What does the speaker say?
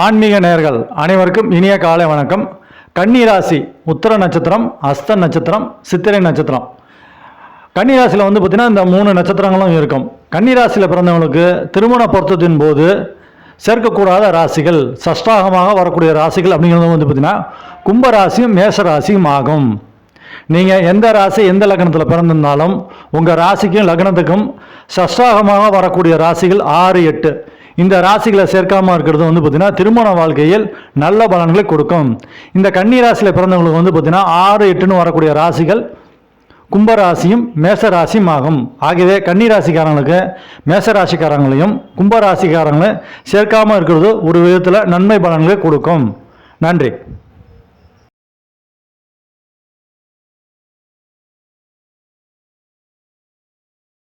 ஆன்மீக நேர்கள் அனைவருக்கும் இனிய காலை வணக்கம். கன்னிராசி உத்தர நட்சத்திரம் அஸ்த நட்சத்திரம் சித்திரை நட்சத்திரம். கன்னிராசியில் வந்து பார்த்திங்கன்னா இந்த மூணு நட்சத்திரங்களும் இருக்கும். கன்னிராசியில் பிறந்தவங்களுக்கு திருமண பொருத்தத்தின் போது சேர்க்கக்கூடாத ராசிகள் சஷ்டாகமாக வரக்கூடிய ராசிகள் அப்படிங்கிறது வந்து பார்த்திங்கன்னா கும்பராசியும் மேஷ ராசியும் ஆகும். நீங்கள் எந்த ராசி எந்த லக்னத்தில் பிறந்திருந்தாலும் உங்கள் ராசிக்கும் லக்னத்துக்கும் சஷ்டாகமாக வரக்கூடிய ராசிகள் ஆறு எட்டு. இந்த ராசிகளை சேர்க்காமல் இருக்கிறது வந்து பார்த்தீங்கன்னா திருமண வாழ்க்கையில் நல்ல பலன்களை கொடுக்கும். இந்த கன்னி ராசியில் பிறந்தவங்களுக்கு வந்து பார்த்தீங்கன்னா ஆறு எட்டுன்னு வரக்கூடிய ராசிகள் கும்பராசியும் மேசராசியும் ஆகும். ஆகவே கன்னி ராசிக்காரங்களுக்கு மேசராசிக்காரங்களையும் கும்பராசிக்காரங்களையும் சேர்க்காமல் இருக்கிறது ஒரு விதத்தில் நன்மை பலன்களை கொடுக்கும். நன்றி.